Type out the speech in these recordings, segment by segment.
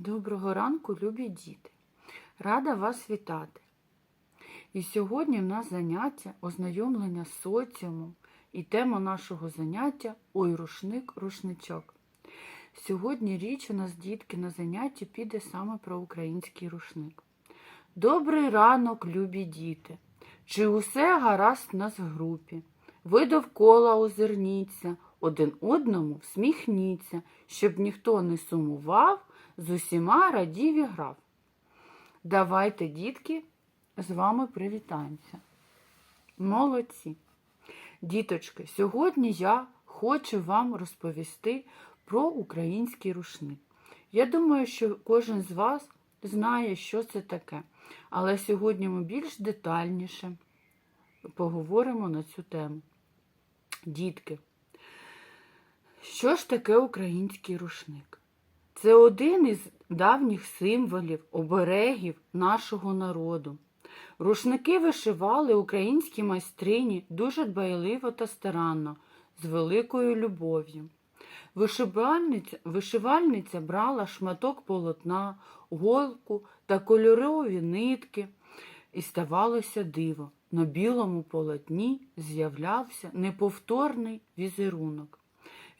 Доброго ранку, любі діти! Рада вас вітати! І сьогодні в нас заняття ознайомлення з соціумом і тема нашого заняття Ой, рушник, рушничок. Сьогодні річ у нас, дітки, на занятті піде саме про український рушник. Добрий ранок, любі діти! Чи усе гаразд нас в групі? Ви довкола озирніться, один одному всміхніться, щоб ніхто не сумував, з усіма радів і грав. Давайте, дітки, з вами привітаємося. Молодці! Діточки, сьогодні я хочу вам розповісти про український рушник. Я думаю, що кожен з вас знає, що це таке. Але сьогодні ми більш детальніше поговоримо на цю тему. Дітки, що ж таке український рушник? Це один із давніх символів, оберегів нашого народу. Рушники вишивали українські майстрині дуже дбайливо та старанно, з великою любов'ю. Вишивальниця, вишивальниця брала шматок полотна, голку та кольорові нитки, і ставалося диво. На білому полотні з'являвся неповторний візерунок.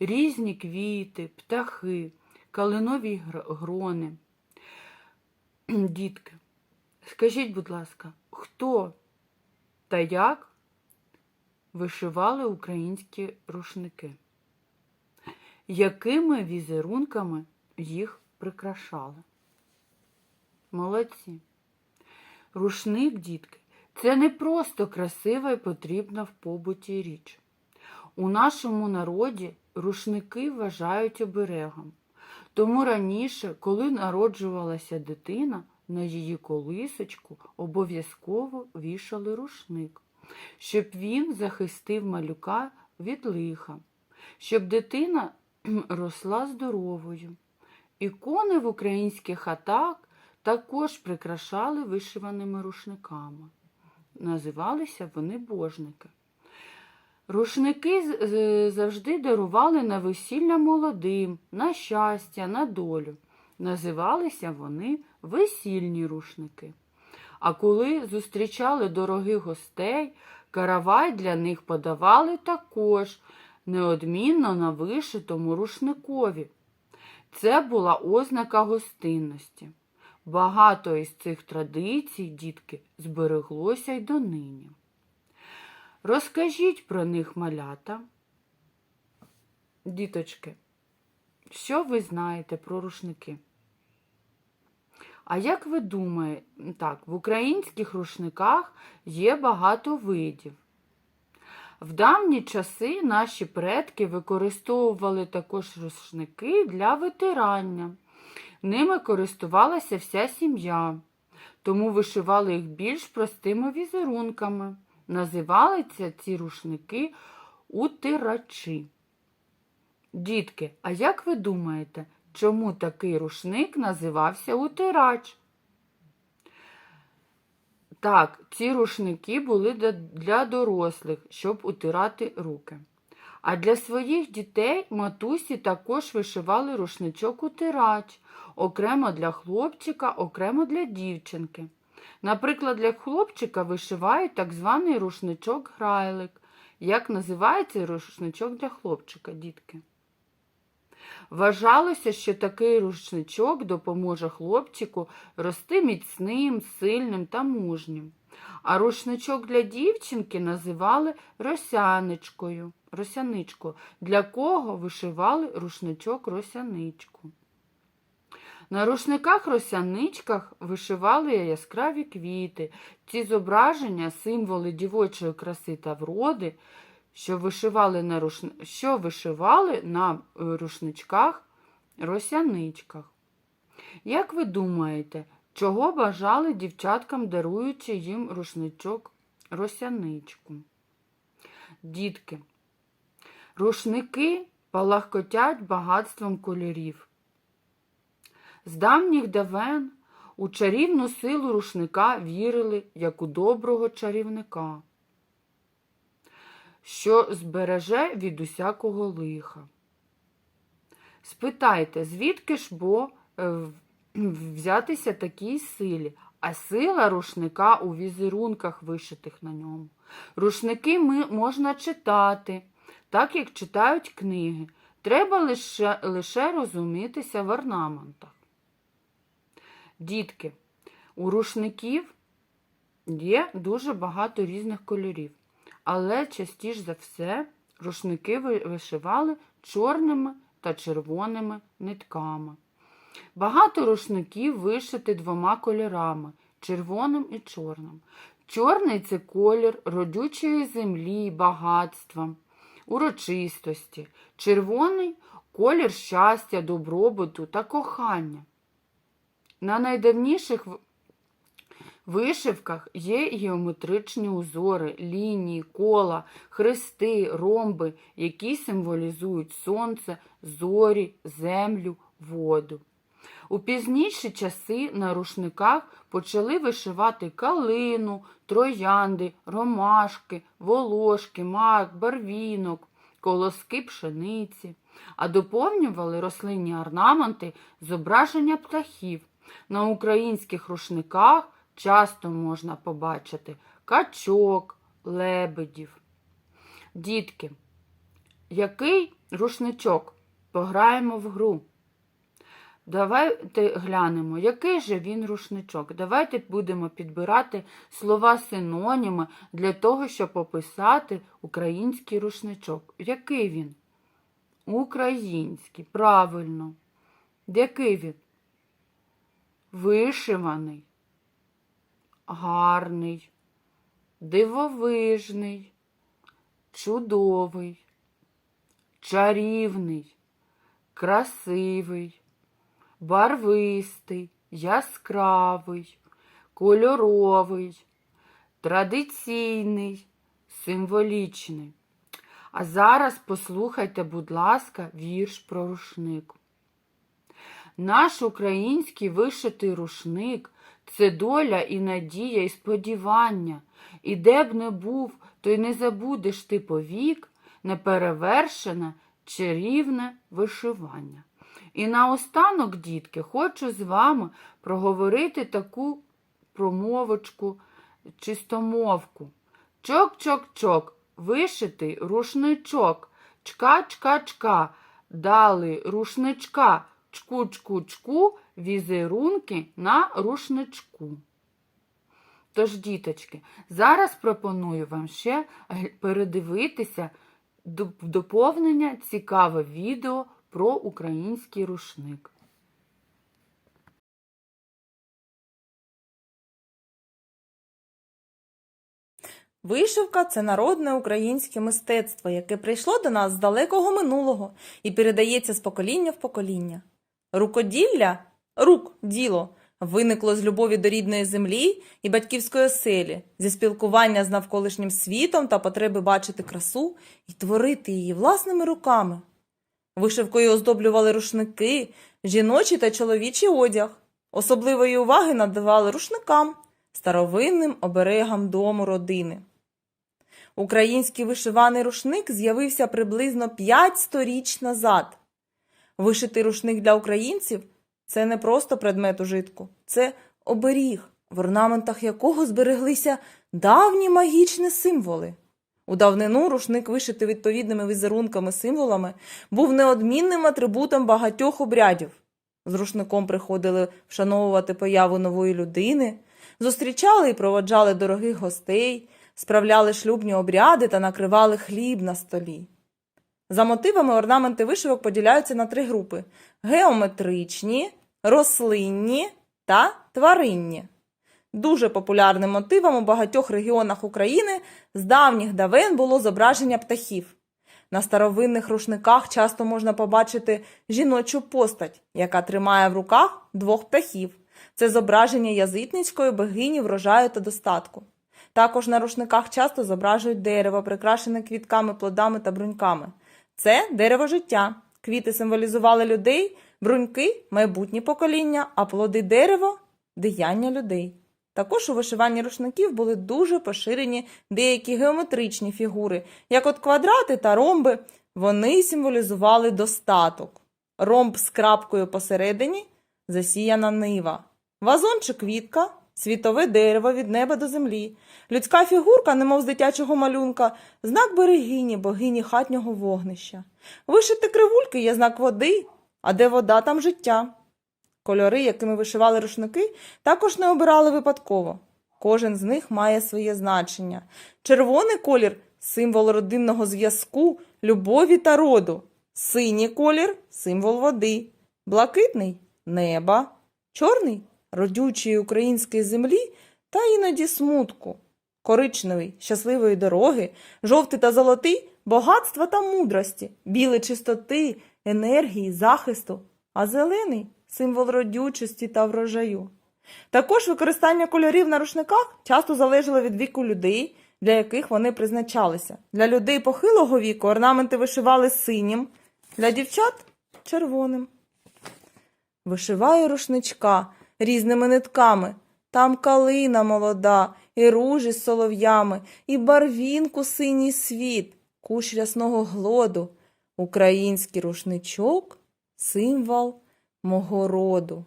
Різні квіти, птахи, калинові грони. Дітки, скажіть, будь ласка, хто та як вишивали українські рушники? Якими візерунками їх прикрашали? Молодці. Рушник, дітки, це не просто красива і потрібна в побуті річ. У нашому народі рушники вважають оберегом. Тому раніше, коли народжувалася дитина, на її колисочку обов'язково вішали рушник, щоб він захистив малюка від лиха, щоб дитина росла здоровою. Ікони в українських хатах також прикрашали вишиваними рушниками. Називалися вони божники. Рушники завжди дарували на весілля молодим, на щастя, на долю. Називалися вони весільні рушники. А коли зустрічали дорогих гостей, каравай для них подавали також неодмінно на вишитому рушникові. Це була ознака гостинності. Багато із цих традицій, дітки, збереглося й донині. Розкажіть про них малята. Діточки, що ви знаєте про рушники? А як ви думаєте, так, в українських рушниках є багато видів. В давні часи наші предки використовували також рушники для витирання. Ними користувалася вся сім'я, тому вишивали їх більш простими візерунками. Називалися ці рушники утирачі. Дітки, а як ви думаєте, чому такий рушник називався утирач? Так, ці рушники були для- дорослих, щоб утирати руки. А для своїх дітей матусі також вишивали рушничок утирач, окремо для хлопчика, окремо для дівчинки. Наприклад, для хлопчика вишивають так званий рушничок грайлик. Як називається рушничок для хлопчика, дітки? Вважалося, що такий рушничок допоможе хлопчику рости міцним, сильним та мужнім. А рушничок для дівчинки називали росяничкою, росяничкою, для кого вишивали рушничок росяничку. На рушниках-росяничках вишивали яскраві квіти. Ці зображення, символи дівочої краси та вроди, що вишивали на, руш... що вишивали на е, рушничках росяничках. Як ви думаєте, чого бажали дівчаткам, даруючи їм рушничок росяничку? Дітки, рушники палахкотять багатством кольорів. З давніх давен у чарівну силу рушника вірили як у доброго чарівника, що збереже від усякого лиха. Спитайте, звідки ж бо е, взятися такій силі, а сила рушника у візерунках, вишитих на ньому. Рушники ми, можна читати, так як читають книги. Треба лише, лише розумітися в орнаментах. Дітки, у рушників є дуже багато різних кольорів, але частіше за все рушники вишивали чорними та червоними нитками. Багато рушників вишити двома кольорами червоним і чорним. Чорний це колір родючої землі, багатства, урочистості. Червоний колір щастя, добробуту та кохання. На найдавніших вишивках є геометричні узори, лінії, кола, хрести, ромби, які символізують сонце, зорі, землю, воду. У пізніші часи на рушниках почали вишивати калину, троянди, ромашки, волошки, мак, барвінок, колоски пшениці, а доповнювали рослинні орнаменти зображення птахів. На українських рушниках часто можна побачити качок, лебедів. Дітки, який рушничок? Пограємо в гру. Давайте глянемо, який же він рушничок. Давайте будемо підбирати слова синоніми для того, щоб описати український рушничок. Який він? Український, правильно. Який він? Вишиваний, гарний, дивовижний, чудовий, чарівний, красивий барвистий, яскравий, кольоровий, традиційний, символічний. А зараз послухайте, будь ласка, вірш про рушник. Наш український вишитий рушник це доля і надія, і сподівання. І де б не був, то й не забудеш ти повік неперевершене чарівне вишивання. І наостанок, дітки, хочу з вами проговорити таку промовочку, чистомовку. Чок-чок-чок, вишитий рушничок, чка-чка-чка, дали рушничка, чку-чку-чку, візерунки на рушничку. Тож, діточки, зараз пропоную вам ще передивитися доповнення цікаве відео про український рушник. Вишивка це народне українське мистецтво, яке прийшло до нас з далекого минулого і передається з покоління в покоління. Рукоділля рук діло виникло з любові до рідної землі і батьківської оселі, зі спілкування з навколишнім світом та потреби бачити красу і творити її власними руками. Вишивкою оздоблювали рушники, жіночий та чоловічий одяг. Особливої уваги надавали рушникам, старовинним оберегам дому родини. Український вишиваний рушник з'явився приблизно 5 сторіч назад. Вишитий рушник для українців це не просто предмет ужитку, це оберіг, в орнаментах якого збереглися давні магічні символи. У давнину рушник, вишитий відповідними візерунками символами, був неодмінним атрибутом багатьох обрядів. З рушником приходили вшановувати появу нової людини, зустрічали і проводжали дорогих гостей, справляли шлюбні обряди та накривали хліб на столі. За мотивами орнаменти вишивок поділяються на три групи: геометричні, рослинні та тваринні. Дуже популярним мотивом у багатьох регіонах України з давніх давен було зображення птахів. На старовинних рушниках часто можна побачити жіночу постать, яка тримає в руках двох птахів. Це зображення язитницької богині врожаю та достатку. Також на рушниках часто зображують дерево, прикрашене квітками, плодами та бруньками. Це дерево життя. Квіти символізували людей, бруньки майбутнє покоління, а плоди дерева діяння людей. Також у вишиванні рушників були дуже поширені деякі геометричні фігури, як от квадрати та ромби. Вони символізували достаток. Ромб з крапкою посередині засіяна нива. Вазон чи квітка, світове дерево від неба до землі, людська фігурка, немов з дитячого малюнка, знак берегині, богині хатнього вогнища. Вишити кривульки є знак води, а де вода, там життя. Кольори, якими вишивали рушники, також не обирали випадково. Кожен з них має своє значення. Червоний колір символ родинного зв'язку, любові та роду. Синій колір символ води, блакитний неба, чорний родючої української землі та іноді смутку, коричневий щасливої дороги, жовтий та золотий багатства та мудрості, білий чистоти, енергії, захисту, а зелений символ родючості та врожаю. Також використання кольорів на рушниках часто залежало від віку людей, для яких вони призначалися. Для людей похилого віку орнаменти вишивали синім, для дівчат червоним. Вишиваю рушничка різними нитками. Там калина молода, і ружі з солов'ями, і барвінку синій світ, кущ рясного глоду. Український рушничок символ мого роду.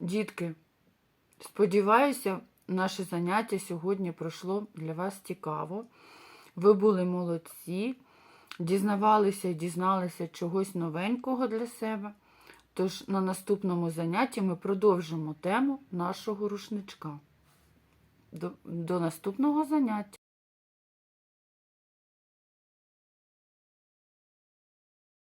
Дітки, сподіваюся, наше заняття сьогодні пройшло для вас цікаво. Ви були молодці, дізнавалися і дізналися чогось новенького для себе. Тож на наступному занятті ми продовжимо тему нашого рушничка. До, до наступного заняття.